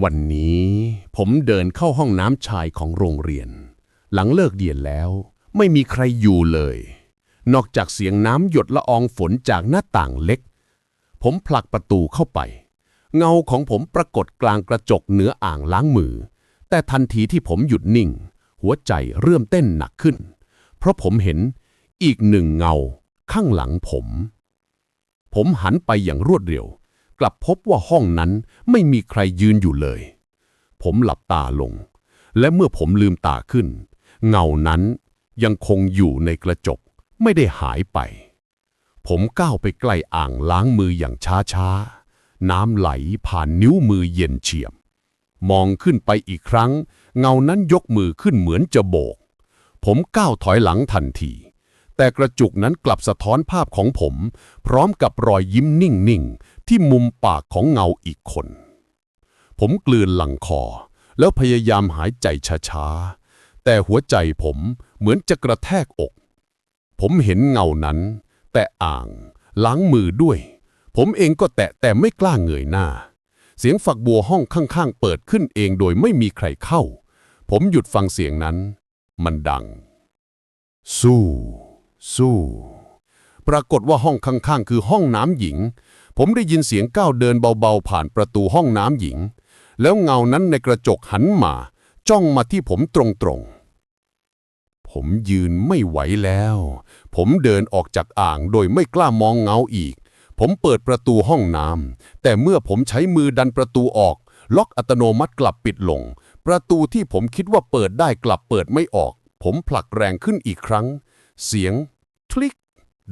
วันนี้ผมเดินเข้าห้องน้ำชายของโรงเรียน หลังเลิกเรียนแล้ว ไม่มีใครอยู่เลย นอกจากเสียงน้ำหยดละอองฝนจากหน้าต่างเล็ก ผมผลักประตูเข้าไป เงาของผมปรากฏกลางกระจกเหนืออ่างล้างมือ แต่ทันทีที่ผมหยุดนิ่ง หัวใจเริ่มเต้นหนักขึ้น เพราะผมเห็นอีกหนึ่งเงาข้างหลังผม ผมหันไปอย่างรวดเร็ว กลับพบว่าห้องนั้นไม่มีใครยืนอยู่เลย ผมหลับตาลง และเมื่อผมลืมตาขึ้น เงานั้นยังคงอยู่ในกระจกไม่ได้หายไป ผมก้าวไปใกล้อ่างล้างมืออย่างช้าๆ น้ำไหลผ่านนิ้วมือเย็นเฉียบมองขึ้นไปอีกครั้ง เงานั้นยกมือขึ้นเหมือนจะโบก ผมก้าวถอยหลังทันที แต่กระจุกนั้นกลับสะท้อนภาพของผม พร้อมกับรอยยิ้มนิ่งๆ ที่มุมปากของเงาอีกคน ผมกลืนหลังคอ แล้วพยายามหายใจช้าๆ แต่หัวใจผมเหมือนจะกระแทกอก ผมเห็นเงานั้น แต่อ่างล้างมือด้วย ผมเองก็แตะแต่ไม่กล้าเงยหน้า เสียงฝักบัวห้องข้างๆ เปิดขึ้นเองโดยไม่มีใครเข้า ผมหยุดฟังเสียงนั้น มันดัง สู้ สู้ ปรากฏว่าห้องข้างๆ คือห้องน้ำหญิง ผมได้ยินเสียงก้าวเดินเบาๆ ผ่านประตูห้องน้ำหญิง แล้วเงานั้นในกระจกหันมา จ้องมาที่ผมตรงๆ ผมยืนไม่ไหวแล้ว ผมเดินออกจากอ่างโดยไม่กล้ามองเงาอีก ผมเปิดประตูห้องน้ำแต่เมื่อผมใช้มือดันประตูออก ล็อกอัตโนมัติกลับปิดลง ประตูที่ผมคิดว่าเปิดได้กลับเปิดไม่ออก ผมผลักแรงขึ้นอีกครั้ง เสียงทลิก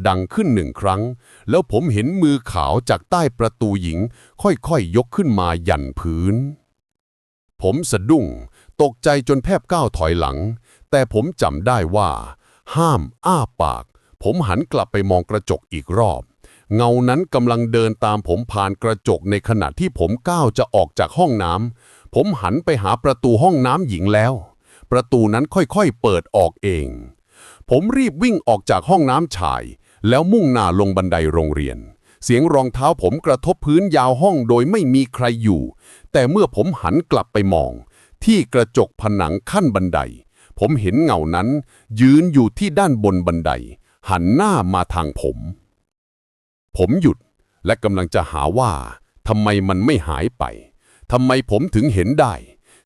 ดังขึ้นหนึ่งครั้ง แล้วผมเห็นมือขาวจากใต้ประตูหญิง ค่อยๆยกขึ้นมายันพื้น ผมสะดุ้ง ตกใจจนแทบก้าวถอยหลัง แต่ผมจำได้ว่า ห้ามอ้าปาก ผมหันกลับไปมองกระจกอีกรอบ เงานั้นกำลังเดินตามผมผ่านกระจกในขณะที่ผมก้าวจะออกจากห้องน้ำผมหันไปหาประตูห้องน้ำหญิงแล้วประตูนั้นค่อยๆ เปิดออกเอง ผมรีบวิ่งออกจากห้องน้ำชาย แล้วมุ่งหน้าลงบันไดโรงเรียน เสียงรองเท้าผมกระทบพื้นยาวห้องโดยไม่มีใครอยู่ แต่เมื่อผมหันกลับไปมอง ที่กระจกผนังขั้นบันได ผมเห็นเงานั้น ยืนอยู่ที่ด้านบนบันได หันหน้ามาทางผม ผมหยุดและกำลังจะหาว่าทำไมมันไม่หายไป ทำไมผมถึงเห็นได้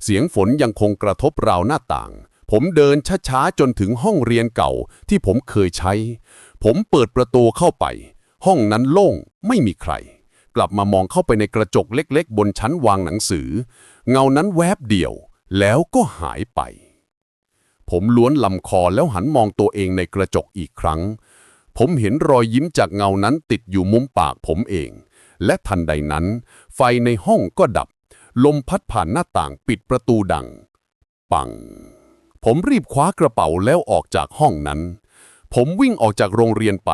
เสียงฝนยังคงกระทบราวหน้าต่าง ผมเดินช้าๆจนถึงห้องเรียนเก่าที่ผมเคยใช้ ผมเปิดประตูเข้าไป ห้องนั้นโล่งไม่มีใคร กลับมามองเข้าไปในกระจกเล็กๆ บนชั้นวางหนังสือ เงานั้นแวบเดียว แล้วก็หายไป ผมล้วนลำคอแล้วหันมองตัวเองในกระจกอีกครั้ง ผมเห็นรอยยิ้มจากเงานั้นติดอยู่มุมปากผมเอง และทันใดนั้น ไฟในห้องก็ดับ ลมพัดผ่านหน้าต่างปิดประตูดัง ปัง ผมรีบคว้ากระเป๋าแล้วออกจากห้องนั้น ผมวิ่งออกจากโรงเรียนไป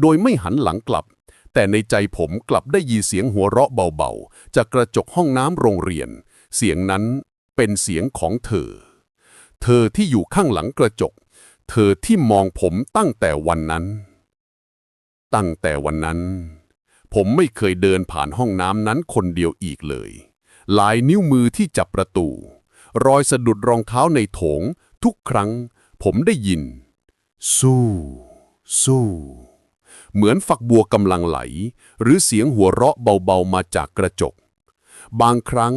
โดยไม่หันหลังกลับ แต่ในใจผมกลับได้ยินเสียงหัวเราะเบาๆ จากกระจกห้องน้ำโรงเรียน เสียงนั้นเป็นเสียงของเธอ เธอที่อยู่ข้างหลังกระจก เธอที่มองผมตั้งแต่วันนั้น ตั้งแต่วันนั้น ผมไม่เคยเดินผ่านห้องน้ำนั้นคนเดียวอีกเลย ลายนิ้วมือที่จับประตู รอยสะดุดรองเท้าในโถง ทุกครั้ง ผมได้ยิน สู้ สู้ เหมือนฝักบัวกำลังไหล หรือเสียงหัวเราะเบาๆมาจากกระจก บางครั้ง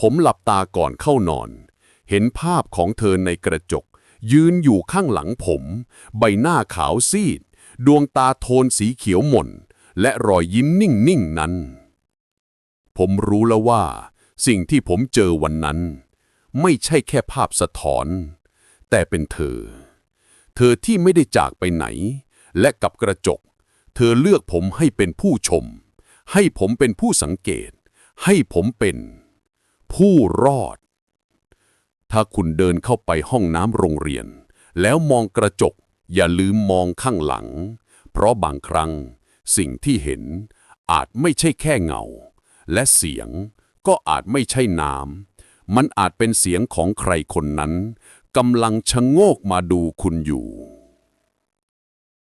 ผมหลับตาก่อนเข้านอน เห็นภาพของเธอในกระจก ยืนอยู่ข้างหลังผม ใบหน้าขาวซีด ดวงตาโทนสีเขียวหม่น และรอยยิ้มนิ่งๆนั้น ผมรู้แล้วว่า สิ่งที่ผมเจอวันนั้น ไม่ใช่แค่ภาพสะท้อน แต่เป็นเธอ เธอที่ไม่ได้จากไปไหน และกับกระจก เธอเลือกผมให้เป็นผู้ชม ให้ผมเป็นผู้สังเกต ให้ผมเป็น ผู้รอด ถ้าคุณเดินเข้าไปห้องน้ำโรงเรียน แล้วมองกระจก อย่าลืมมองข้างหลัง เพราะบางครั้ง สิ่งที่เห็นอาจไม่ใช่แค่เงา และเสียงก็อาจไม่ใช่น้ำมันอาจเป็นเสียงของใครคนนั้น กำลังชะโงกมาดูคุณอยู่